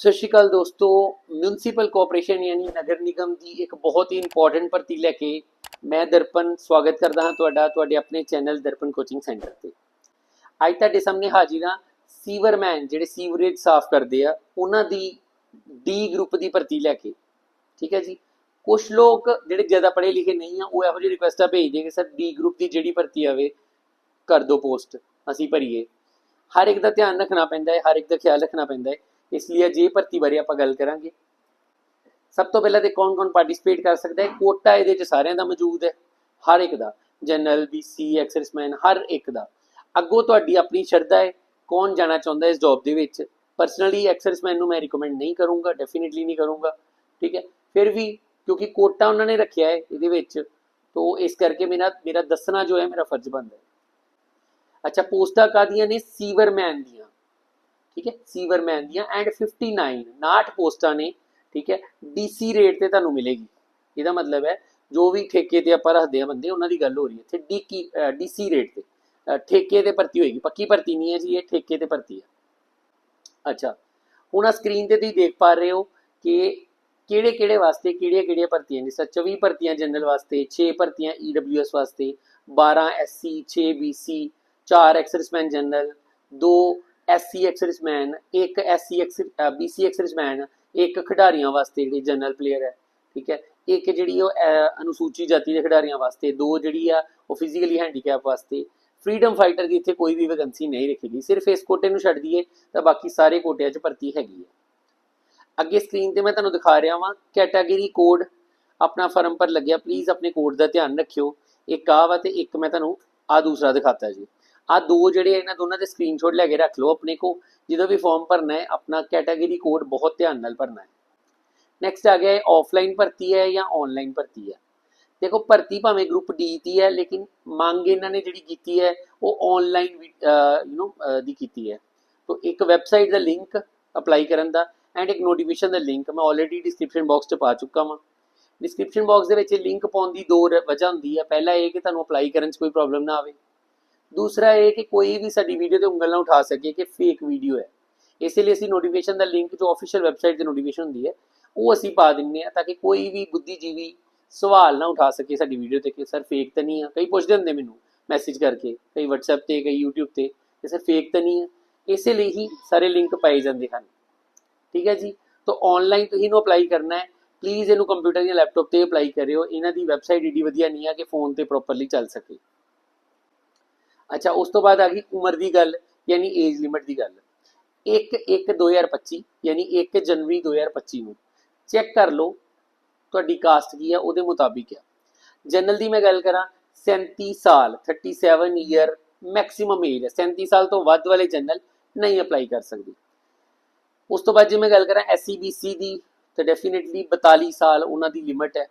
ਸਤਿ ਸ਼੍ਰੀ ਅਕਾਲ ਦੋਸਤੋ municipal corporation ਯਾਨੀ ਨਗਰ ਨਿਗਮ ਦੀ ਇੱਕ ਬਹੁਤ ਹੀ ਇੰਪੋਰਟੈਂਟ ਭਰਤੀ ਲੈ ਕੇ ਮੈਂ ਦਰਪਨ ਸਵਾਗਤ ਕਰਦਾ ਹਾਂ ਤੁਹਾਡਾ, ਤੁਹਾਡੇ ਆਪਣੇ ਚੈਨਲ ਦਰਪਨ ਕੋਚਿੰਗ ਸੈਂਟਰ ਤੇ। ਅੱਜ ਤੁਹਾਡੇ ਸਾਹਮਣੇ ਹਾਜ਼ਰ ਹਾਂ ਸੀਵਰਮੈਨ ਜਿਹੜੇ ਸੀਵਰੇਜ ਸਾਫ਼ ਕਰਦੇ ਆ, ਉਹਨਾਂ ਦੀ ਡੀ ਗਰੁੱਪ ਦੀ ਭਰਤੀ ਲੈ ਕੇ। ਠੀਕ ਹੈ ਜੀ? ਕੁਝ ਲੋਕ ਜਿਹੜੇ ਜ਼ਿਆਦਾ ਪੜ੍ਹੇ ਲਿਖੇ ਨਹੀਂ ਆ, ਉਹ ਇਹੋ ਜਿਹੀ ਰਿਕੁਐਸਟਾਂ ਭੇਜਦੇ ਕਿ ਸਰ ਡੀ ਗਰੁੱਪ ਦੀ ਜਿਹੜੀ ਭਰਤੀ ਆਵੇ, ਕਰ ਦਿਓ ਪੋਸਟ ਅਸੀਂ ਭਰੀਏ। ਹਰ ਇੱਕ ਦਾ ਧਿਆਨ ਰੱਖਣਾ ਪੈਂਦਾ ਹੈ, ਹਰ ਇੱਕ ਦਾ ਖਿਆਲ ਰੱਖਣਾ ਪੈਂਦਾ ਹੈ। ਇਸ ਲਈ ਅੱਜ ਭਰਤੀ ਬਾਰੇ ਆਪਾਂ ਗੱਲ ਕਰਾਂਗੇ। ਸਭ ਤੋਂ ਪਹਿਲਾਂ ਤੇ ਕੌਣ-ਕੌਣ ਪਾਰਟਿਸਿਪੇਟ ਕਰ ਸਕਦਾ ਹੈ? ਕੋਟਾ ਇਹਦੇ ਚ ਸਾਰਿਆਂ ਦਾ ਮੌਜੂਦ ਹੈ। ਹਰ ਇੱਕ ਦਾ। ਜਨਰਲ ਬੀਸੀ ਐਕਸਰਸਮੈਨ ਹਰ ਇੱਕ ਦਾ। ਅੱਗੋਂ ਤੁਹਾਡੀ ਆਪਣੀ ਸ਼ਰਧਾ ਹੈ। ਕੌਣ ਜਾਣਾ ਚਾਹੁੰਦਾ ਇਸ ਜੌਬ ਦੇ ਵਿੱਚ? ਪਰਸਨਲੀ ਐਕਸਰਸਮੈਨ ਨੂੰ ਮੈਂ ਰეკਮੈਂਡ ਨਹੀਂ ਕਰੂੰਗਾ ਡੈਫੀਨਿਟਲੀ ਨਹੀਂ ਕਰੂੰਗਾ। ਠੀਕ ਹੈ? ਫਿਰ ਵੀ ਕਿਉਂਕਿ ਕੋਟਾ ਉਹਨਾਂ ਨੇ ਰੱਖਿਆ ਹੈ ਇਹਦੇ ਵਿੱਚ, ਤੋਂ ਇਸ ਕਰਕੇ ਮੇਰਾ ਮੇਰਾ ਦੱਸਣਾ ਜੋ ਹੈ, ਮੇਰਾ ਫਰਜ਼ ਬਣਦਾ ਹੈ। ਅੱਛਾ, ਪੋਸਟਾਂ ਕਾਦੀਆਂ ਨੇ? ਸੀਵਰਮੈਨ ਦੀਆਂ। ਠੀਕ ਹੈ ਸੀਵਰਮੈਨ ਦੀਆਂ ਐਂਡ 59 59 ਪੋਸਟਾਂ ਨੇ, ਠੀਕ ਹੈ ਡੀਸੀ ਰੇਟ ਤੇ ਤੁਹਾਨੂੰ ਮਿਲੇਗੀ। ਇਹਦਾ ਮਤਲਬ ਹੈ, ਜੋ ਵੀ ਠੇਕੇ ਤੇ ਆਪਾਂ ਰੱਖਦੇ ਆ ਬੰਦੇ, ਉਹਨਾਂ ਦੀ ਗੱਲ ਹੋ ਰਹੀ ਹੈ। ਇੱਥੇ ਡੀਕੀ ਡੀਸੀ ਰੇਟ ਤੇ ਠੇਕੇ ਤੇ ਭਰਤੀ ਹੋਏਗੀ। ਪੱਕੀ ਭਰਤੀ ਨਹੀਂ ਹੈ ਜੀ, ਇਹ ਠੇਕੇ ਤੇ ਭਰਤੀ ਹੈ। ਅੱਛਾ, ਹੁਣ ਆ ਸਕਰੀਨ ਤੇ ਤੁਸੀਂ ਦੇਖ ਪਾ ਰਹੇ ਹੋ ਕਿ ਕਿਹੜੇ ਕਿਹੜੇ ਵਾਸਤੇ ਕਿਹੜੀਆਂ ਕਿਹੜੀਆਂ ਭਰਤੀਆਂ ਨੇ? ਸਰ 24 ਭਰਤੀਆਂ ਜਨਰਲ ਵਾਸਤੇ 6 ਭਰਤੀਆਂ ਈਡਬਲਯੂਐਸ ਵਾਸਤੇ 12 SC 6 BC 4 exservicemen general 2 SC exservicemen ਇੱਕ ਐਸਸੀ ਬੀਸੀ ਐਕਸਰਸਮੈਨ ਇੱਕ ਖਿਡਾਰੀਆਂ ਵਾਸਤੇ ਜਿਹੜੀ ਜਨਰਲ ਪਲੇਅਰ ਹੈ, ਠੀਕ ਹੈ? ਇੱਕ ਜਿਹੜੀ ਉਹ ਅਨੁਸੂਚਿਤ ਜਾਤੀ ਦੇ ਖਿਡਾਰੀਆਂ ਵਾਸਤੇ, ਦੋ ਜਿਹੜੀ ਆ ਉਹ ਫਿਜ਼ੀਕਲੀ ਹੈਂਡੀਕੈਪ ਵਾਸਤੇ। ਫਰੀडम ਫਾਈਟਰ ਦੀ ਇੱਥੇ ਕੋਈ ਵੀ ਵੈਕੈਂਸੀ ਨਹੀਂ ਰੱਖੀ ਗਈ ਸਿਰਫ ਇਸ ਕੋਟੇ ਨੂੰ ਛੱਡ ਦਈਏ ਤਾਂ ਬਾਕੀ ਸਾਰੇ ਕੋਟਿਆਂ 'ਚ ਭਰਤੀ ਹੈਗੀ ਹੈ। ਅੱਗੇ ਸਕਰੀਨ ਤੇ ਮੈਂ ਤੁਹਾਨੂੰ ਦਿਖਾ ਰਿਹਾ ਵਾਂ ਕੈਟਾਗਰੀ ਕੋਡ ਆਪਣਾ ਫਰਮ ਪਰ ਲੱਗਿਆ ਪਲੀਜ਼ ਆਪਣੇ ਕੋਡ ਦਾ ਧਿਆਨ ਰੱਖਿਓ। ਇੱਕ ਆ ਵਾ ਤੇ ਇੱਕ ਮੈਂ ਤੁਹਾਨੂੰ ਆ ਦੂਸਰਾ ਦਿਖਾਤਾ ਜੀ। ਆ ਦੋ ਜਿਹੜੇ ਇਹਨਾਂ ਦੋਨਾਂ ਦੇ ਸਕਰੀਨਸ਼ਾਟ ਲੈ ਕੇ ਰੱਖ ਲਓ ਆਪਣੇ ਕੋ ਜਦੋਂ ਵੀ ਫਾਰਮ ਭਰਨਾ ਹੈ, ਆਪਣਾ ਕੈਟਾਗਰੀ ਕੋਡ ਬਹੁਤ ਧਿਆਨ ਨਾਲ ਭਰਨਾ ਹੈ। ਨੈਕਸਟ ਆ ਗਿਆ ਹੈ ਆਫਲਾਈਨ ਭਰਤੀ ਹੈ ਜਾਂ ਆਨਲਾਈਨ ਭਰਤੀ ਹੈ? ਦੇਖੋ, ਭਰਤੀ ਭਾਵੇਂ ਗਰੁੱਪ ਡੀ ਦੀ ਹੈ, ਲੇਕਿਨ ਮੰਗ ਇਹਨਾਂ ਨੇ ਜਿਹੜੀ ਕੀਤੀ ਹੈ, ਉਹ ਆਨਲਾਈਨ ਯੂ نو ਦੀ ਕੀਤੀ ਹੈ। ਤੋਂ ਇੱਕ ਵੈਬਸਾਈਟ ਦਾ ਲਿੰਕ ਅਪਲਾਈ ਕਰਨ ਦਾ ਐਂਡ ਇੱਕ ਨੋਟੀਫਿਕੇਸ਼ਨ ਦਾ ਲਿੰਕ ਮੈਂ ਆਲਰੇਡੀ ਡਿਸਕ੍ਰਿਪਸ਼ਨ ਬਾਕਸ 'ਚ ਪਾ ਚੁੱਕਾ ਹਾਂ ਡਿਸਕ੍ਰਿਪਸ਼ਨ ਬਾਕਸ ਦੇ ਵਿੱਚ ਲਿੰਕ ਪਾਉਣ ਦੀ ਦੋ ਰ- ਵਜ੍ਹਾ ਹੁੰਦੀ ਹੈ। ਪਹਿਲਾ ਇਹ ਕਿ ਤੁਹਾਨੂੰ ਅਪਲਾਈ ਕਰਨ 'ਚ ਕੋਈ ਪ੍ਰੋਬਲਮ ਨਾ ਆਵੇ। ਦੂਸਰਾ ਇਹ ਕਿ ਕੋਈ ਵੀ ਸਾਡੀ ਵੀਡੀਓ ਤੇ ਉਂਗਲ ਨਾ ਉਠਾ ਸਕੇ ਕਿ ਫੇਕ ਵੀਡੀਓ ਹੈ। ਇਸੇ ਲਈ ਅਸੀਂ ਨੋਟੀਫਿਕੇਸ਼ਨ ਦਾ ਲਿੰਕ ਜੋ ਅਫੀਸ਼ੀਅਲ ਵੈਬਸਾਈਟ ਤੇ ਨੋਟੀਫਿਕੇਸ਼ਨ ਹੁੰਦੀ ਹੈ, ਉਹ ਅਸੀਂ ਪਾ ਦਿੰਨੇ ਆ ਤਾਂ ਕਿ ਕੋਈ ਵੀ ਬੁੱਧੀਜੀਵੀ ਸਵਾਲ ਨਾ ਉਠਾ ਸਕੇ ਸਾਡੀ ਵੀਡੀਓ ਤੇ ਕਿ, ਸਰ ਫੇਕ ਤਾਂ ਨਹੀਂ ਆ? ਕਈ ਪੁੱਛਦੇ ਹੁੰਦੇ ਮੈਨੂੰ ਮੈਸੇਜ ਕਰਕੇ, ਕਈ WhatsApp ਤੇ, ਕਈ YouTube ਤੇ ਕਿ, ਸਰ ਫੇਕ ਤਾਂ ਨਹੀਂ ਆ? ਇਸੇ ਲਈ ਹੀ ਸਾਰੇ ਲਿੰਕ ਪਾਏ ਜਾਂਦੇ ਹਨ। ਠੀਕ ਹੈ ਜੀ? ਤਾਂ ਆਨਲਾਈਨ ਤੁਸੀਂ ਇਹਨੂੰ ਅਪਲਾਈ ਕਰਨਾ ਹੈ। ਪਲੀਜ਼ ਇਹਨੂੰ ਕੰਪਿਊਟਰ ਜਾਂ ਲੈਪਟਾਪ ਤੇ ਅਪਲਾਈ ਕਰਿਓ। ਇਹਨਾਂ ਦੀ ਵੈਬਸਾਈਟ ਈਡੀ ਵਧੀਆ ਨਹੀਂ ਆ ਕਿ ਫੋਨ ਤੇ ਪ੍ਰੋਪਰਲੀ ਚੱਲ ਸਕੇ। ਅੱਛਾ, ਉਸ ਤੋਂ ਬਾਅਦ ਆ ਗਈ ਉਮਰ ਦੀ ਗੱਲ, ਯਾਨੀ ਏਜ ਲਿਮਿਟ ਦੀ ਗੱਲ। 1 1 2025 ਯਾਨੀ 1 ਜਨਵਰੀ 2025 ਨੂੰ। ਚੈੱਕ ਕਰ ਲਓ, ਤੁਹਾਡੀ ਕਾਸਟ ਕੀ ਆ, ਉਹਦੇ ਮੁਤਾਬਿਕ ਆ। ਜਨਰਲ ਦੀ ਮੈਂ ਗੱਲ ਕਰਾਂ 37 ਸਾਲ 37 ਈਅਰ ਮੈਕਸਿਮਮ ਏਜ ਹੈ 37 ਸਾਲ ਤੋਂ ਵੱਧ ਵਾਲੇ ਜਨਰਲ ਨਹੀਂ ਅਪਲਾਈ ਕਰ ਸਕਦੇ। ਉਸ ਤੋਂ ਬਾਅਦ ਜੇ ਮੈਂ ਗੱਲ ਕਰਾਂ ਐਸਸੀਬੀਸੀ ਦੀ, ਤਾਂ ਡੈਫੀਨਿਟਲੀ 42 ਸਾਲ ਉਹਨਾਂ ਦੀ ਲਿਮਿਟ ਹੈ।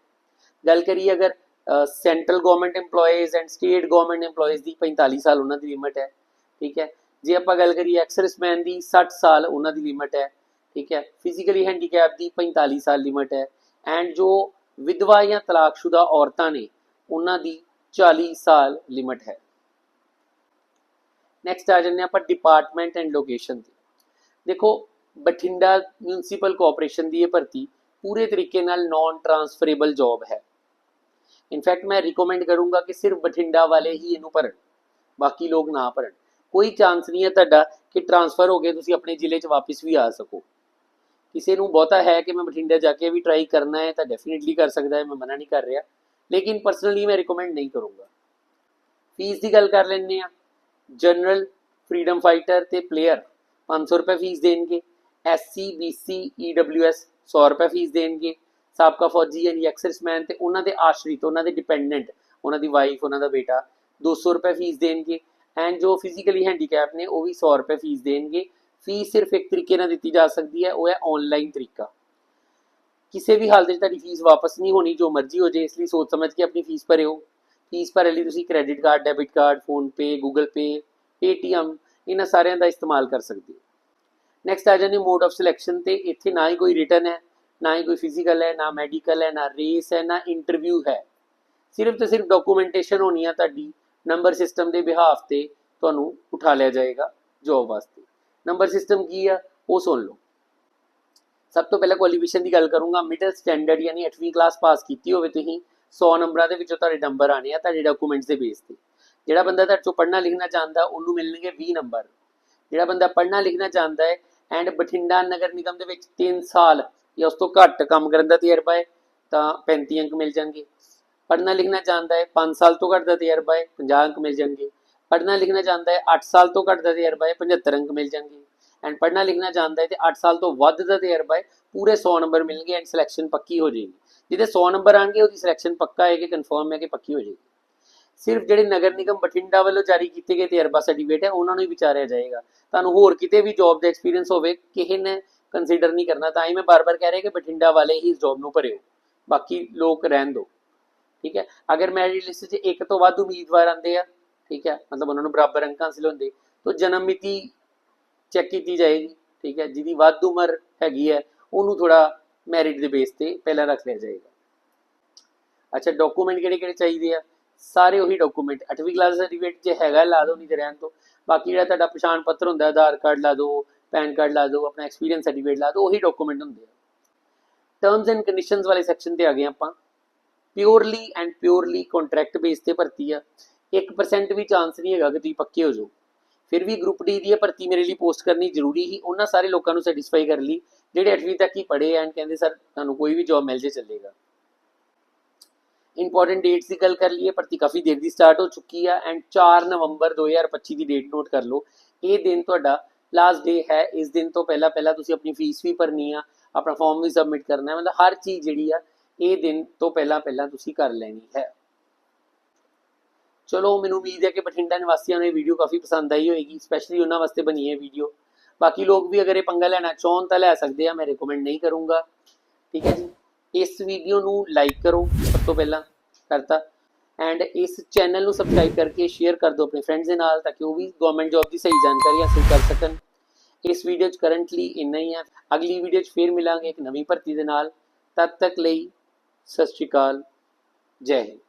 ਗੱਲ ਕਰੀਏ ਅਗਰ central government EMPLOYEES and state government EMPLOYEES ਦੀ 45 ਸਾਲ ਉਹਨਾਂ ਦੀ ਲਿਮਿਟ ਹੈ, ਠੀਕ ਹੈ? ਜੇ ਆਪਾਂ ਗੱਲ ਕਰੀਏ ਐਕਸਰਸਮੈਨ ਦੀ 60 ਸਾਲ ਉਹਨਾਂ ਦੀ ਲਿਮਿਟ ਹੈ, ਠੀਕ ਹੈ? ਫਿਜ਼ੀਕਲੀ ਹੈਂਡੀਕੈਪ ਦੀ 45 ਸਾਲ ਲਿਮਟ ਹੈ ਐਂਡ ਜੋ ਵਿਧਵਾ ਜਾਂ ਤਲਾਕਸ਼ੁਦਾ ਔਰਤਾਂ ਨੇ, ਉਹਨਾਂ ਦੀ 40 ਸਾਲ ਲਿਮਟ ਹੈ। ਨੈਕਸਟ ਆ ਜਾਂਦੇ ਹਾਂ ਆਪਾਂ ਡਿਪਾਰਟਮੈਂਟ ਐਂਡ ਲੋਕੇਸ਼ਨ ਦੀ। ਦੇਖੋ, ਬਠਿੰਡਾ ਮਿਊਨਿਸਪਲ ਕਾਰਪੋਰੇਸ਼ਨ ਦੀ ਇਹ ਭਰਤੀ ਪੂਰੇ ਤਰੀਕੇ ਨਾਲ ਨਾਨ ਟ੍ਰਾਂਸਫਰੇਬਲ ਜੌਬ ਹੈ। ਇਨਫੈਕਟ ਮੈਂ ਰਿਕਮੈਂਡ ਕਰੂੰਗਾ ਕਿ ਸਿਰਫ ਬਠਿੰਡਾ ਵਾਲੇ ਹੀ ਇਹਨੂੰ ਭਰਨ ਬਾਕੀ ਲੋਕ ਨਾ ਭਰਨ ਕੋਈ ਚਾਂਸ ਨਹੀਂ ਹੈ ਤੁਹਾਡਾ ਕਿ ਟਰਾਂਸਫਰ ਹੋ ਕੇ ਤੁਸੀਂ ਆਪਣੇ ਜ਼ਿਲ੍ਹੇ 'ਚ ਵਾਪਸ ਵੀ ਆ ਸਕੋ ਕਿਸੇ ਨੂੰ ਬਹੁਤਾ ਹੈ ਕਿ ਮੈਂ ਬਠਿੰਡਾ ਜਾ ਕੇ ਵੀ ਟਰਾਈ ਕਰਨਾ ਹੈ ਤਾਂ ਡੈਫੀਨਿਟਲੀ ਕਰ ਸਕਦਾ ਹੈ ਮੈਂ ਮਨਾ ਨਹੀਂ ਕਰ ਰਿਹਾ ਲੇਕਿਨ ਪਰਸਨਲੀ ਮੈਂ ਰਿਕਮੈਂਡ ਨਹੀਂ ਕਰੂੰਗਾ ਫੀਸ ਦੀ ਗੱਲ ਕਰ ਲੈਂਦੇ ਆ ਜਨਰਲ ਫਰੀडम ਫਾਈਟਰ ਤੇ ਪਲੇਅਰ 500 ਰੁਪਏ ਫੀਸ ਦੇਣਗੇ ਐਸਸੀ ਬੀਸੀ ਈਡਬਲਯੂਐਸ 100 ਰੁਪਏ ਫੀਸ ਦੇਣਗੇ ਸਾਬਕਾ ਫੌਜੀ ਯਾਨੀ ਐਕਸਰਸਮੈਨ ਤੇ ਉਹਨਾਂ ਦੇ ਆਸ਼ਰਿਤ ਉਹਨਾਂ ਦੇ ਡਿਪੈਂਡੈਂਟ ਉਹਨਾਂ ਦੀ ਵਾਈਫ ਉਹਨਾਂ ਦਾ ਬੇਟਾ 200 ਰੁਪਏ ਫੀਸ ਦੇਣਗੇ ਐਂਡ ਜੋ ਫਿਜ਼ੀਕਲੀ ਹੈਂਡੀਕੈਪ ਨੇ ਉਹ ਵੀ 100 ਰੁਪਏ ਫੀਸ ਦੇਣਗੇ। ਫੀਸ ਸਿਰਫ ਇੱਕ ਤਰੀਕੇ ਨਾਲ ਦਿੱਤੀ ਜਾ ਸਕਦੀ ਹੈ, ਉਹ ਹੈ ਆਨਲਾਈਨ ਤਰੀਕਾ। ਕਿਸੇ ਵੀ ਹਾਲਤ ਵਿੱਚ ਤੁਹਾਡੀ ਫੀਸ ਵਾਪਸ ਨਹੀਂ ਹੋਣੀ, ਜੋ ਮਰਜ਼ੀ ਹੋ ਜੇ, ਇਸ ਲਈ ਸੋਚ ਸਮਝ ਕੇ ਆਪਣੀ ਫੀਸ ਭਰਿਓ। ਫੀਸ ਭਰਨ ਲਈ ਤੁਸੀਂ credit card debit card PhonePe Google Pay Paytm ਇਹਨਾਂ ਸਾਰਿਆਂ ਦਾ ਇਸਤੇਮਾਲ ਕਰ ਸਕਦੇ ਹੋ। ਨੈਕਸਟ ਆ ਜਾਂਦੇ ਮੋਡ ਆਫ ਸਿਲੈਕਸ਼ਨ ਤੇ ਇੱਥੇ ਨਾ ਹੀ ਕੋਈ ਰਿਟਨ ਹੈ। ਨਾ ਹੀ ਕੋਈ ਫਿਜ਼ੀਕਲ ਹੈ, ਨਾ ਮੈਡੀਕਲ ਹੈ, ਨਾ ਰੇਸ ਹੈ, ਨਾ ਇੰਟਰਵਿਊ ਹੈ। ਸਿਰਫ ਤੇ ਸਿਰਫ ਡਾਕੂਮੈਂਟੇਸ਼ਨ ਹੋਣੀ ਆ ਤੁਹਾਡੀ ਨੰਬਰ ਸਿਸਟਮ ਦੇ ਬਿਹਾਫ ਤੇ ਤੁਹਾਨੂੰ ਉਠਾ ਲਿਆ ਜਾਏਗਾ ਜੋਬ ਵਾਸਤੇ। ਨੰਬਰ ਸਿਸਟਮ ਕੀ ਆ? ਉਹ ਸੁਣ ਲਓ। ਸਭ ਤੋਂ ਪਹਿਲਾਂ ਕੁਆਲੀਫਿਕੇਸ਼ਨ ਦੀ ਗੱਲ ਕਰੂੰਗਾ। ਮਿਡਲ ਸਟੈਂਡਰਡ ਯਾਨੀ 8ਵੀਂ ਕਲਾਸ ਪਾਸ ਕੀਤੀ ਹੋਵੇ ਤੁਸੀਂ 100 ਨੰਬਰਾਂ ਦੇ ਵਿੱਚੋਂ ਤੁਹਾਡੇ ਨੰਬਰ ਆਣੇ ਆ ਤੁਹਾਡੇ ਡਾਕੂਮੈਂਟਸ ਦੇ ਬੇਸ ਤੇ। ਜਿਹੜਾ ਬੰਦਾ ਤੁਹਾਡੇ ਚੋਂ ਪੜ੍ਹਨਾ ਲਿਖਣਾ ਚਾਹੁੰਦਾ, ਉਹਨੂੰ ਮਿਲਣਗੇ 20 ਨੰਬਰ ਜਿਹੜਾ ਬੰਦਾ ਪੜ੍ਹਨਾ ਲਿਖਣਾ ਚਾਹੁੰਦਾ ਹੈ ਐਂਡ ਬਠਿੰਡਾ ਨਗਰ ਨਿਗਮ ਦੇ ਵਿੱਚ 3 ਸਾਲ ਜਾਂ ਉਸ ਤੋਂ ਘੱਟ ਕੰਮ ਕਰਨ ਦਾ ਤਜਰਬਾ ਹੈ, ਤਾਂ 35 ਅੰਕ ਮਿਲ ਜਾਣਗੇ। ਪੜ੍ਹਨਾ ਲਿਖਣਾ ਚਾਹੁੰਦਾ ਹੈ 5 ਸਾਲ ਤੋਂ ਘੱਟ ਦਾ ਤਜਰਬਾ ਹੈ 50 ਅੰਕ ਮਿਲ ਜਾਣਗੇ। ਪੜ੍ਹਨਾ ਲਿਖਣਾ ਚਾਹੁੰਦਾ ਹੈ 8 ਸਾਲ ਤੋਂ ਘੱਟ ਦਾ ਤਜਰਬਾ ਹੈ 75 ਅੰਕ ਮਿਲ ਜਾਣਗੇ। ਐਂਡ ਪੜ੍ਹਨਾ ਲਿਖਣਾ ਚਾਹੁੰਦਾ ਹੈ ਤੇ 8 ਸਾਲ ਤੋਂ ਵੱਧ ਦਾ ਤਜਰਬਾ ਹੈ, ਪੂਰੇ 100 ਨੰਬਰ ਮਿਲਣਗੇ ਐਂਡ ਸਿਲੈਕਸ਼ਨ ਪੱਕੀ ਹੋ ਜਾਏਗੀ। ਜਿਹਦੇ 100 ਨੰਬਰ ਆਣਗੇ, ਉਹਦੀ ਸਿਲੈਕਸ਼ਨ ਪੱਕਾ ਹੈ ਕਿ ਕਨਫਰਮ ਹੈ ਕਿ ਪੱਕੀ ਹੋ ਜਾਏਗੀ। ਸਿਰਫ ਜਿਹੜੇ ਨਗਰ ਨਿਗਮ ਬਠਿੰਡਾ ਵੱਲੋਂ ਜਾਰੀ ਕੀਤੇ ਗਏ ਤਜਰਬਾ ਸਰਟੀਫਿਕੇਟ ਹੈ, ਉਹਨਾਂ ਨੂੰ ਹੀ ਵਿਚਾਰਿਆ ਜਾਏਗਾ। ਤੁਹਾਨੂੰ ਹੋਰ ਕਿਤੇ ਵੀ ਜੌਬ ਦਾ ਐਕਸਪੀਰੀਅੰਸ ਹੋਵੇ, ਕਿਸੇ ਨੇ ਕੰਸੀਡਰ ਨਹੀਂ ਕਰਨਾ, ਤਾਂ ਹੀ ਮੈਂ ਬਾਰ-ਬਾਰ ਕਹਿ ਰਿਹਾ ਕਿ ਬਠਿੰਡਾ ਵਾਲੇ ਹੀ ਇਸ ਜੌਬ ਨੂੰ ਭਰਿਓ। ਬਾਕੀ ਲੋਕ ਰਹਿਣ ਦਿਓ। ਠੀਕ ਹੈ? ਅਗਰ ਮੈਰਿਟ ਲਿਸਟ 'ਚ ਇੱਕ ਤੋਂ ਵੱਧ ਉਮੀਦਵਾਰ ਆਂਦੇ ਆ, ਠੀਕ ਹੈ? ਮਤਲਬ ਉਹਨਾਂ ਨੂੰ ਬਰਾਬਰ ਅੰਕ ਹਾਸਿਲ ਹੁੰਦੇ ਤਾਂ ਜਨਮ ਮਿਤੀ ਚੈੱਕ ਕੀਤੀ ਜਾਏਗੀ, ਠੀਕ ਹੈ? ਜਿਹਦੀ ਵੱਧ ਉਮਰ ਹੈਗੀ ਹੈ, ਉਹਨੂੰ ਥੋੜਾ ਮੈਰਿਟ ਦੇ ਬੇਸ ਤੇ ਪਹਿਲਾਂ ਰੱਖ ਲਿਆ ਜਾਏਗਾ। ਅੱਛਾ ਡਾਕੂਮੈਂਟ ਕਿਹੜੇ ਕਿਹੜੇ ਚਾਹੀਦੇ ਆ? ਸਾਰੇ ਉਹੀ ਡਾਕੂਮੈਂਟ 8ਵੀਂ ਕਲਾਸ ਸਰਟੀਫਿਕੇਟ ਜੇ ਹੈਗਾ, ਲਾ ਦਿਓ ਨਹੀਂ ਤੇ ਰਹਿਣ ਤੋਂ ਬਾਕੀ ਜਿਹੜਾ ਤੁਹਾਡਾ ਪਛਾਣ ਪੱਤਰ ਹੁੰਦਾ, ਆਧਾਰ ਕਾਰਡ ਲਾ ਦਿਓ ਪੈਨ ਕਾਰਡ ਲਾ ਦਿਓ, ਆਪਣਾ ਐਕਸਪੀਰੀਅੰਸ ਸਰਟੀਫਿਕੇਟ ਲਾ ਦਿਓ, ਉਹੀ ਡਾਕੂਮੈਂਟ ਹੁੰਦੇ ਆ। ਟਰਮਸ ਐਂਡ ਕੰਡੀਸ਼ਨਸ ਵਾਲੇ ਸੈਕਸ਼ਨ ਤੇ ਆ ਗਏ ਆਪਾਂ। Purely and purely contract base ਤੇ ਭਰਤੀ ਆ। 1% ਵੀ ਚਾਂਸ ਨਹੀਂ ਹੈਗਾ ਕਿ ਤੁਸੀਂ ਪੱਕੇ ਹੋ ਜਾਓ। ਫਿਰ ਵੀ ਗਰੁੱਪ ਡੀ ਦੀ ਭਰਤੀ ਮੇਰੇ ਲਈ ਪੋਸਟ ਕਰਨੀ ਜ਼ਰੂਰੀ ਹੀ ਉਹਨਾਂ ਸਾਰੇ ਲੋਕਾਂ ਨੂੰ ਸੈਟੀਸਫਾਈ ਕਰ ਲਈ। ਜਿਹੜੇ 8ਵੀਂ ਤੱਕ ਹੀ ਪੜ੍ਹੇ ਐਂਡ ਕਹਿੰਦੇ ਸਰ ਤੁਹਾਨੂੰ ਕੋਈ ਵੀ ਜੌਬ ਮਿਲ ਜੇ, ਚੱਲੇਗਾ। ਇੰਪੋਰਟੈਂਟ ਡੇਟਸ ਦੀ ਗੱਲ ਕਰ ਲਈਏ, ਭਰਤੀ ਕਾਫੀ ਦੇਰ ਦੀ ਸਟਾਰਟ ਹੋ ਚੁੱਕੀ ਆ। ਐਂਡ 4 ਨਵੰਬਰ 2025 ਦੀ ਡੇਟ ਨੋਟ ਕਰ ਲਓ। ਇਹ ਦਿਨ ਤੁਹਾਡਾ ਲਾਸਟ ਡੇ ਹੈ, ਇਸ ਦਿਨ ਤੋਂ ਪਹਿਲਾਂ ਪਹਿਲਾਂ ਤੁਸੀਂ ਆਪਣੀ ਫੀਸ ਵੀ ਭਰਨੀ ਆ, ਆਪਣਾ ਫਾਰਮ ਵੀ ਸਬਮਿਟ ਕਰਨਾ ਹੈ, ਮਤਲਬ ਹਰ ਚੀਜ਼ ਜਿਹੜੀ ਆ, ਇਹ ਦਿਨ ਤੋਂ ਪਹਿਲਾਂ ਪਹਿਲਾਂ ਤੁਸੀਂ ਕਰ ਲੈਣੀ ਹੈ। ਚਲੋ, ਮੈਨੂੰ ਉਮੀਦ ਹੈ ਕਿ ਬਠਿੰਡਾ ਨਿਵਾਸੀਆਂ ਨੂੰ ਇਹ ਵੀਡੀਓ ਕਾਫੀ ਪਸੰਦ ਆਈ ਹੋਏਗੀ ਸਪੈਸ਼ਲੀ ਉਹਨਾਂ ਵਾਸਤੇ ਬਣੀ ਹੈ ਵੀਡੀਓ ਬਾਕੀ ਲੋਕ ਵੀ ਅਗਰ ਇਹ ਪੰਗਾ ਲੈਣਾ ਚਾਹਣ ਤਾਂ ਲੈ ਸਕਦੇ ਆ, ਮੈਂ ਰეკਮੈਂਡ ਨਹੀਂ ਕਰੂੰਗਾ। ਠੀਕ ਹੈ ਜੀ? ਇਸ ਵੀਡੀਓ ਨੂੰ ਲਾਈਕ ਕਰੋ, ਸਭ ਤੋਂ ਪਹਿਲਾਂ ਕਰਤਾ। ਐਂਡ ਇਸ ਚੈਨਲ ਨੂੰ ਸਬਸਕ੍ਰਾਈਬ ਕਰਕੇ ਸ਼ੇਅਰ ਕਰ ਦਿਓ ਆਪਣੇ ਫਰੈਂਡਸ ਦੇ ਨਾਲ ਤਾਂ ਕਿ ਉਹ ਵੀ ਗਵਰਨਮੈਂਟ ਜੌਬ ਦੀ ਸਹੀ ਜਾਣਕਾਰੀ ਹਾਸਲ ਕਰ ਸਕਣ। ਇਸ ਵੀਡੀਓ 'ਚ ਕਰੰਟਲੀ ਇੰਨਾ ਹੀ ਹੈ ਅਗਲੀ ਵੀਡੀਓ 'ਚ ਫੇਰ ਮਿਲਾਂਗੇ ਇੱਕ ਨਵੀਂ ਭਰਤੀ ਦੇ ਨਾਲ। ਤਦ ਤੱਕ ਲਈ ਸਤਿ ਸ਼੍ਰੀ ਅਕਾਲ। ਜੈ ਹਿੰਦ।